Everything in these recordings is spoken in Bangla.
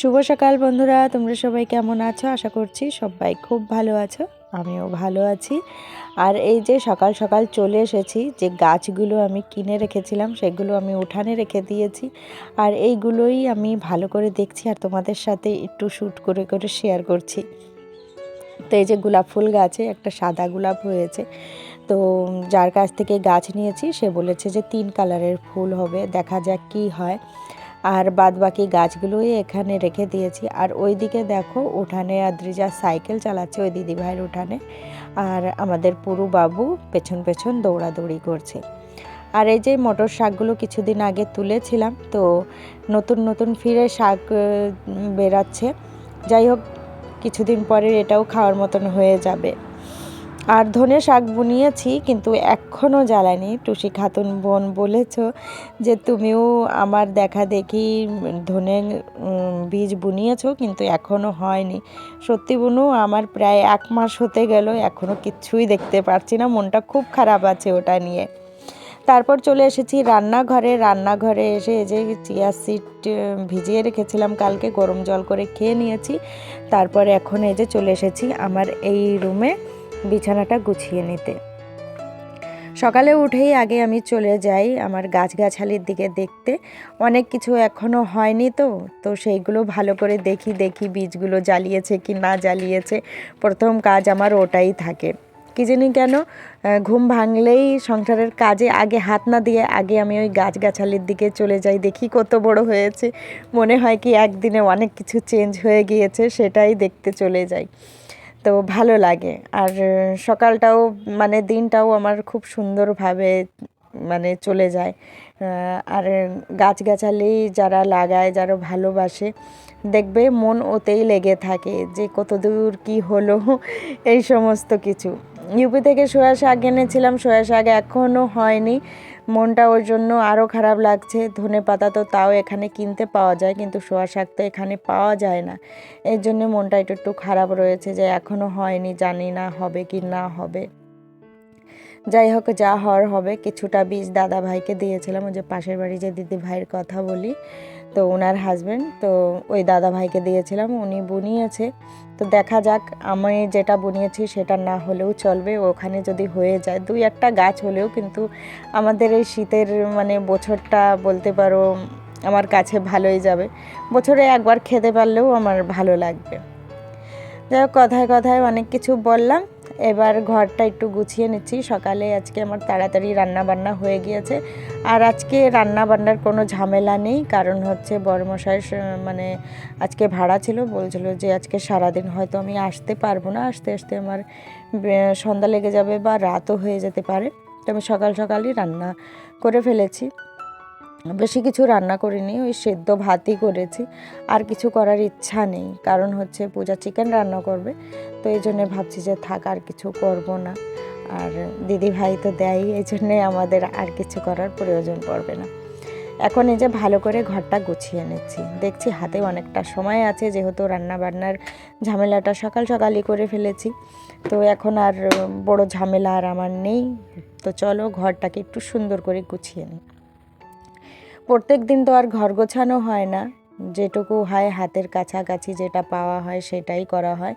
শুভ সকাল বন্ধুরা, তোমরা সবাই কেমন আছো? আশা করছি সবাই খুব ভালো আছো, আমিও ভালো আছি। আর এই যে সকাল সকাল চলে এসেছি, যে গাছগুলো আমি কিনে রেখেছিলাম, সেগুলো আমি উঠানে রেখে দিয়েছি। আর এইগুলোই আমি ভালো করে দেখছি আর তোমাদের সাথে একটু শ্যুট করে করে শেয়ার করছি। তো এই যে গোলাপ ফুল গাছে একটা সাদা গোলাপ হয়েছে। তো যার কাছ থেকে গাছ নিয়েছি, সে বলেছে যে তিন কালারের ফুল হবে, দেখা যাক কি হয়। আর বাদ বাকি গাছগুলোই এখানে রেখে দিয়েছি। আর ওই দিকে দেখো, উঠানে আদ্রিজা সাইকেল চালাচ্ছে ওই দিদি ভাইয়ের উঠানে। আর আমাদের পুরু বাবু পেছন পেছন দৌড়াদৌড়ি করছে। আর এই যে মটর শাকগুলো কিছুদিন আগে তুলেছিলাম, তো নতুন নতুন ফিরে শাক বেরাচ্ছে। যাই হোক কিছুদিন পরে এটাও খাওয়ার মতন হয়ে যাবে। আর ধনে শাক বুনিয়েছি, কিন্তু এখনও জ্বালানি টুসি খাতুন বোন বলেছ যে, তুমিও আমার দেখা দেখি ধনে বীজ বুনিয়েছো, কিন্তু এখনও হয়নি। সত্যি বুনু, আমার প্রায় এক মাস হতে গেল এখনও কিচ্ছুই দেখতে পারছি না। মনটা খুব খারাপ আছে ওটা নিয়ে। তারপর চলে এসেছি রান্নাঘরে। রান্নাঘরে এসে এই যে চিয়া সিট ভিজিয়ে রেখেছিলাম কালকে, গরম জল করে খেয়ে নিয়েছি। তারপর এখন এই যে চলে এসেছি আমার এই রুমে বিছানাটা গুছিয়ে নিতে। সকালে উঠেই আগে আমি চলে যাই আমার গাছগাছালির দিকে দেখতে। অনেক কিছু এখনও হয়নি তো তো সেইগুলো ভালো করে দেখি দেখি বীজগুলো জ্বালিয়েছে কি না জ্বালিয়েছে। প্রথম কাজ আমার ওটাই থাকে। কি জানি কেন ঘুম ভাঙলেই সংসারের কাজে আগে হাত না দিয়ে আগে আমি ওই গাছগাছালির দিকে চলে যাই, দেখি কত বড় হয়েছে। মনে হয় কি একদিনে অনেক কিছু চেঞ্জ হয়ে গিয়েছে, সেটাই দেখতে চলে যাই। তো ভালো লাগে। আর সকালটাও মানে দিনটাও আমার খুব সুন্দরভাবে মানে চলে যায়। আর গাছগাছালি যারা লাগায়, যারা ভালোবাসে, দেখবে মন ওতেই লেগে থাকে যে কত দূর কী হলো, এই সমস্ত কিছু। ইউপি থেকে সোয়া শাক এনেছিলাম, সোয়া শাক এখনও হয়নি। মনটা ওর জন্য আরও খারাপ লাগছে। ধনে পাতা তো তাও এখানে কিনতে পাওয়া যায়, কিন্তু সোয়া শাক তো এখানে পাওয়া যায় না। এর জন্য মনটা একটু একটু খারাপ রয়েছে যে এখনও হয়নি, জানি না হবে কি না হবে। যাই হোক, যা হওয়ার হবে। কিছুটা বীজ দাদা ভাইকে দিয়েছিলাম, ওই যে পাশের বাড়ি যে দিদি ভাইয়ের কথা বলি। তো ওনার হাজবেন্ড তো ওই দাদা ভাইকে দিয়েছিলাম, উনি বুনিয়েছে। তো দেখা যাক, আমি যেটা বুনিয়েছি সেটা না হলেও চলবে, ওখানে যদি হয়ে যায়। দুই একটা গাছ হলেও কিন্তু আমাদের এই শীতের মানে বছরটা বলতে পারো, আমার কাছে ভালোই যাবে। বছরে একবার খেতে পারলেও আমার ভালো লাগবে। যাই হোক, কথায় কথায় অনেক কিছু বললাম। এবার ঘরটা একটু গুছিয়ে নিচ্ছি। সকালে আজকে আমার তাড়াতাড়ি রান্না বান্না হয়ে গিয়েছে। আর আজকে রান্না বান্নার কোনো ঝামেলা নেই, কারণ হচ্ছে বড়মশাই মানে আজকে ভাড়া ছিল, বলছিল যে আজকে সারাদিন হয়তো আমি আসতে পারব না। আসতে আসতে আমার সন্ধ্যা লেগে যাবে বা রাতও হয়ে যেতে পারে। তো আমি সকাল সকালই রান্না করে ফেলেছি। বেশি কিছু রান্না করিনি, ওই সেদ্ধ ভাতই করেছি। আর কিছু করার ইচ্ছা নেই, কারণ হচ্ছে পূজা চিকেন রান্না করবে, তো এই জন্যে ভাবছি যে থাক আর কিছু করব না। আর দিদি ভাই তো দেয়ই, এই জন্যে আমাদের আর কিছু করার প্রয়োজন পড়বে না। এখন এই যে ভালো করে ঘরটা গুছিয়ে নিচ্ছি, দেখছি হাতে অনেকটা সময় আছে, যেহেতু রান্না বান্নার ঝামেলাটা সকাল সকালই করে ফেলেছি। তো এখন আর বড় ঝামেলা আর আমার নেই, তো চলো ঘরটাকে একটু সুন্দর করে গুছিয়ে নিই। প্রত্যেক দিন তো আর ঘর গোছানো হয় না। যেটুকু হয় হাতের কাছাকাছি যেটা পাওয়া হয় সেটাই করা হয়।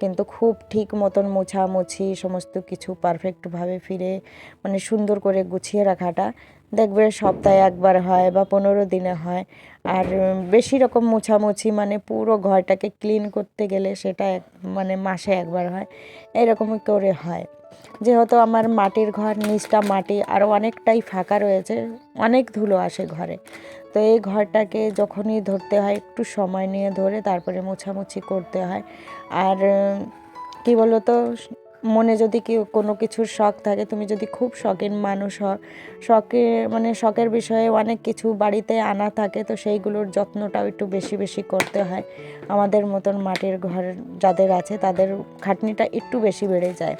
কিন্তু খুব ঠিক মতন মোছামুছি, সমস্ত কিছু পারফেক্টভাবে ফিরে মানে সুন্দর করে গুছিয়ে রাখাটা দেখবে সপ্তাহে একবার হয় বা পনেরো দিনে হয়। আর বেশি রকম মোছামুছি মানে পুরো ঘরটাকে ক্লিন করতে গেলে সেটা মানে মাসে একবার হয়, এরকম করে হয়। যেহেতু আমার মাটির ঘর, নিচটা মাটি আরও অনেকটাই ফাঁকা রয়েছে, অনেক ধুলো আসে ঘরে। তো এই ঘরটাকে যখনই ধরতে হয়, একটু সময় নিয়ে ধরে তারপরে মোছামুছি করতে হয়। আর কি বলো তো মনে যদি কেউ কোনো কিছুর শখ থাকে, তুমি যদি খুব শখের মানুষ হও, শখে মানে শখের বিষয়ে অনেক কিছু বাড়িতে আনা থাকে, তো সেইগুলোর যত্নটাও একটু বেশি বেশি করতে হয়। আমাদের মতন মাটির ঘর যাদের আছে, তাদের খাটনিটা একটু বেশি বেড়ে যায়।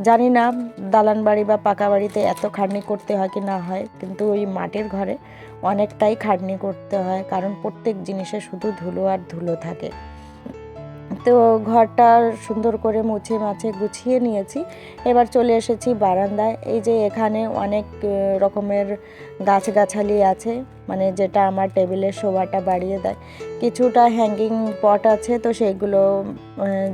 জানি না, দালান বাড়ি বা পাকা বাড়িতে এত খাটনি করতে হয় কি না হয়, কিন্তু ওই মাটির ঘরে অনেকটাই খাটনি করতে হয়, কারণ প্রত্যেক জিনিসে শুধু ধুলো আর ধুলো থাকে। তো ঘরটা সুন্দর করে মুছে মাছে গুছিয়ে নিয়েছি। এবার চলে এসেছি বারান্দায়। এই যে এখানে অনেক রকমের গাছগাছালি আছে। মানে যেটা আমার টেবিলের শোভাটা বাড়িয়ে দেয়। কিছুটা হ্যাঙ্গিং পট আছে, তো সেইগুলো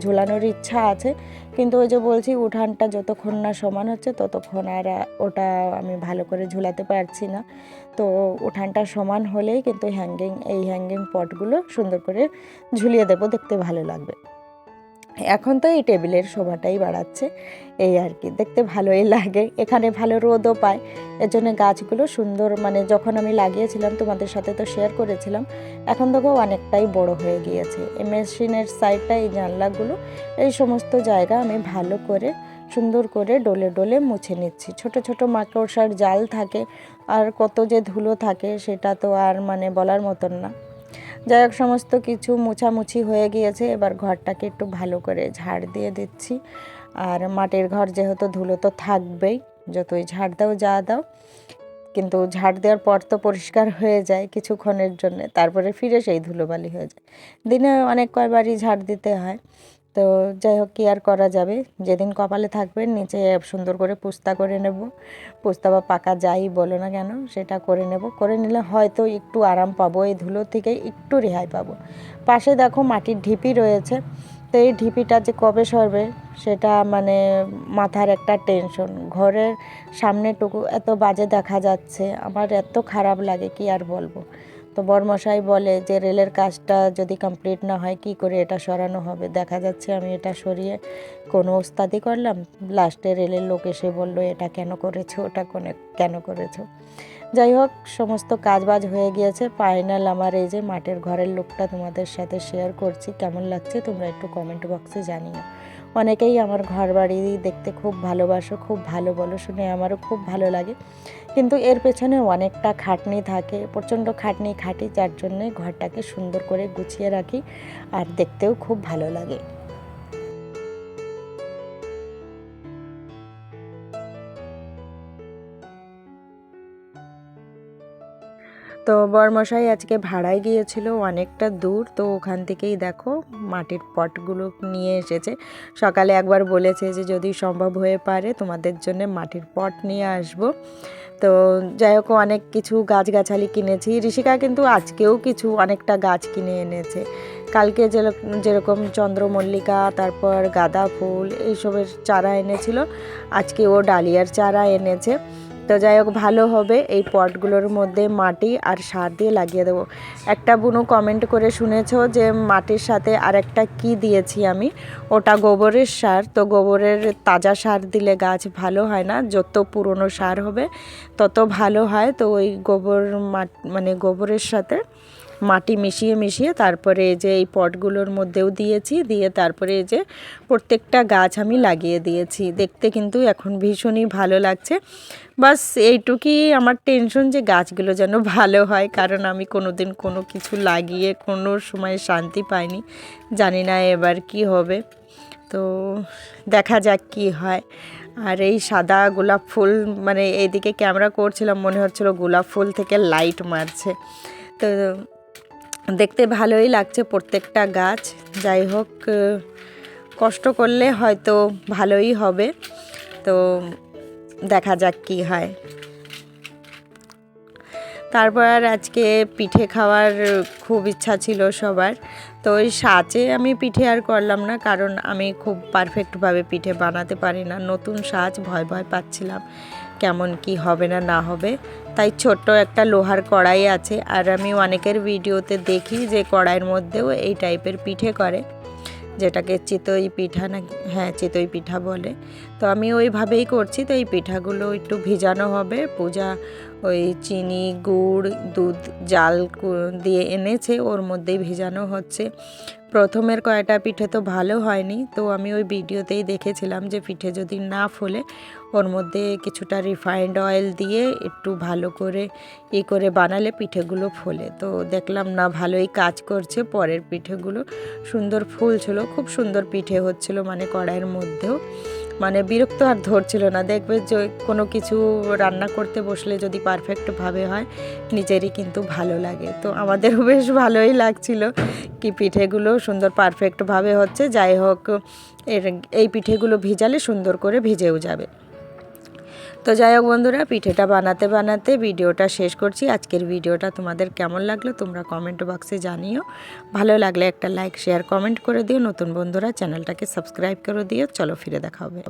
ঝুলানোর ইচ্ছা আছে। কিন্তু ওই যে বলছি, উঠানটা যতক্ষণ না সমান হচ্ছে, ততক্ষণ আর ওটা আমি ভালো করে ঝুলাতে পারছি না। তো উঠানটা সমান হলেই কিন্তু হ্যাঙ্গিং এই হ্যাঙ্গিং পটগুলো সুন্দর করে ঝুলিয়ে দেবো, দেখতে ভালো লাগবে। এখন তো এই টেবিলের শোভাটাই বাড়াচ্ছে। এই আর কি, দেখতে ভালোই লাগে। এখানে ভালো রোদও পায়। এর জন্য গাছগুলো সুন্দর মানে যখন আমি লাগিয়েছিলাম, তোমাদের সাথে তো শেয়ার করেছিলাম, এখন দেখো অনেকটাই বড় হয়ে গিয়েছে। এই মেশিনের সাইডটা এই জানলাগুলো, এই সমস্ত জায়গা আমি ভালো করে, সুন্দর করে ডলে ডলে মুছে নিচ্ছি। ছোট ছোট মাকড়সার জাল থাকে, আর কত যে ধুলো থাকে, সেটা তো আর মানে বলার মতন না। যাই হোক, সমস্ত কিছু মুছামুছি হয়ে গিয়েছে। এবার ঘরটাকে একটু ভালো করে ঝাড় দিয়ে দিচ্ছি। আর মাটির ঘর যেহেতু ধুলো তো থাকবেই, যতই ঝাড় দাও, যা দাও। কিন্তু ঝাড় দেওয়ার পর তো পরিষ্কার হয়ে যায় কিছুক্ষণের জন্য, তারপরে ফিরে সেই ধুলোবালি হয়ে যায়। দিনে অনেক কয়বারই ঝাড় দিতে হয়। তো যাই হোক, কি আর করা যাবে? যেদিন কপালে থাকবে নিচে সুন্দর করে পুস্তা করে নেব। পুস্তা বা পাকা যাই বলো না কেন, সেটা করে নেব। করে নিলে হয়তো একটু আরাম পাবো, এই ধুলো থেকে একটু রেহাই পাবো। পাশে দেখো মাটির ঢিপি রয়েছে। তো এই ঢিপিটা যে কবে সরবে, সেটা মানে মাথার একটা টেনশন ঘরের সামনেটুকু এত বাজে দেখা যাচ্ছে, আমার এত খারাপ লাগে, কি আর বলব? তো বরমশাই বলে যে রেলের কাজটা যদি কমপ্লিট না হয়, কি করে এটা সরানো হবে? দেখা যাচ্ছে আমি এটা সরিয়ে কোনো ওস্তাদি করলাম, লাস্টে রেলের লোক এসে বলল, এটা কেন করেছ? ওটা কোনে, কেন করেছ? যাই হোক, সমস্ত কাজবাজ হয়ে গিয়েছে। ফাইনাল আমার এই যে মাটির ঘরের লোকটা তোমাদের সাথে শেয়ার করছি। কেমন লাগছে তোমরা একটু কমেন্ট বক্সে জানিও। অনেকেই আমার ঘর বাড়ি দেখতে খুব ভালোবাসো, খুব ভালো বলো, শুনে আমারও খুব ভালো লাগে। কিন্তু এর পেছনে অনেকটা খাটনি থাকে, প্রচণ্ড খাটনি খাটি, যার জন্যে ঘরটাকে সুন্দর করে গুছিয়ে রাখি আর দেখতেও খুব ভালো লাগে। তো বরমশাই আজকে ভাড়ায় গিয়েছিল অনেকটা দূর, তো ওখান থেকেই দেখো মাটির পটগুলো নিয়ে এসেছে। সকালে একবার বলেছে যে যদি সম্ভব হয়ে পারে তোমাদের জন্য মাটির পট নিয়ে আসব। তো যাই হোক, অনেক কিছু গাছগাছালি কিনেছি। ঋষিকা কিন্তু আজকেও কিছু অনেকটা গাছ কিনে এনেছে। কালকে যেরকম যেরকম চন্দ্রমল্লিকা, তারপর গাঁদা ফুল, এইসবের চারা এনেছিল। আজকে ও ডালিয়ার চারা এনেছে। তো যাই হোক, ভালো হবে। এই পটগুলোর মধ্যে মাটি আর সার দিয়ে লাগিয়ে দেবো। একটা বুনো কমেন্ট করে শুনেছ যে মাটির সাথে আর একটা কী দিয়েছি আমি? ওটা গোবরের সার। তো গোবরের তাজা সার দিলে গাছ ভালো হয় না। যত পুরনো সার হবে, তত ভালো হয়। তো ওই গোবর মানে গোবরের সাথে মাটি মিশিয়ে মিশিয়ে তারপরে এই যে এই পটগুলোর মধ্যেও দিয়েছি, দিয়ে তারপরে এই যে প্রত্যেকটা গাছ আমি লাগিয়ে দিয়েছি। দেখতে কিন্তু এখন ভীষণই ভালো লাগছে। বাস এইটুকুই আমার টেনশন যে গাছগুলো যেন ভালো হয়, কারণ আমি কোনো দিন কোনো কিছু লাগিয়ে কোনো সময় শান্তি পাইনি। জানি না এবার কি হবে। তো দেখা যাক কি হয়। আর এই সাদা গোলাপ ফুল মানে এইদিকে ক্যামেরা করছিলাম, মনে হচ্ছিল গোলাপ ফুল থেকে লাইট মারছে। তো দেখতে ভালোই লাগছে প্রত্যেকটা গাছ। যাই হোক কষ্ট করলে হয়তো ভালোই হবে। তো দেখা যাক কি হয়। তারপর আজকে পিঠে খাওয়ার খুব ইচ্ছা ছিল সবার। তো ওই সাজে আমি পিঠে আর করলাম না, কারণ আমি খুব পারফেক্টভাবে পিঠে বানাতে পারি না। নতুন সাজ ভয় ভয় পাচ্ছিলাম, কেমন কি হবে না না হবে। তাই ছোট্ট একটা লোহার কড়াই আছে, আর আমি অনেকের ভিডিওতে দেখি যে কড়াইয়ের মধ্যেও এই টাইপের পিঠে করে। যেটাকে চিতই পিঠা না হ্যাঁ চিতই পিঠা বলে। তো আমি ওইভাবেই করছি, তো এই পিঠাগুলো একটু ভিজানো হবে। পূজা ওই চিনি, গুড়, দুধ, জাল দিয়ে এনেছে, ওর মধ্যেই ভিজানো হচ্ছে। প্রথমের কয়টা পিঠে তো ভালো হয়নি, তো আমি ওই ভিডিওতেই দেখেছিলাম যে পিঠে যদি না ফোলে, ওর মধ্যে কিছুটা রিফাইন্ড অয়েল দিয়ে একটু ভালো করে ই করে বানালে পিঠেগুলো ফোলে। তো দেখলাম, না, ভালোই কাজ করছে। পরের পিঠেগুলো সুন্দর ফুলছিল, খুব সুন্দর পিঠে হচ্ছিল মানে কড়াইয়ের মধ্যেও। মানে বিরক্ত আর ধরছিল না। দেখবে যে কোনো কিছু রান্না করতে বসলে যদি পারফেক্টভাবে হয়, নিজেরই কিন্তু ভালো লাগে। তো আমাদেরও বেশ ভালোই লাগছিল কি পিঠেগুলো সুন্দর পারফেক্টভাবে হচ্ছে। যাই হোক, এর এই পিঠেগুলো ভিজালে সুন্দর করে ভিজেও যাবে। তো যাই হোক বন্ধুরা, পিঠেটা বানাতে বানাতে ভিডিওটা শেষ করছি। আজকের ভিডিওটা তোমাদের কেমন লাগল তোমরা কমেন্ট বক্সে জানিও। ভালো লাগলে একটা লাইক শেয়ার কমেন্ট করে দিও। নতুন বন্ধুরা চ্যানেলটাকে সাবস্ক্রাইব করে দিও। চলো ফিরে দেখা হবে।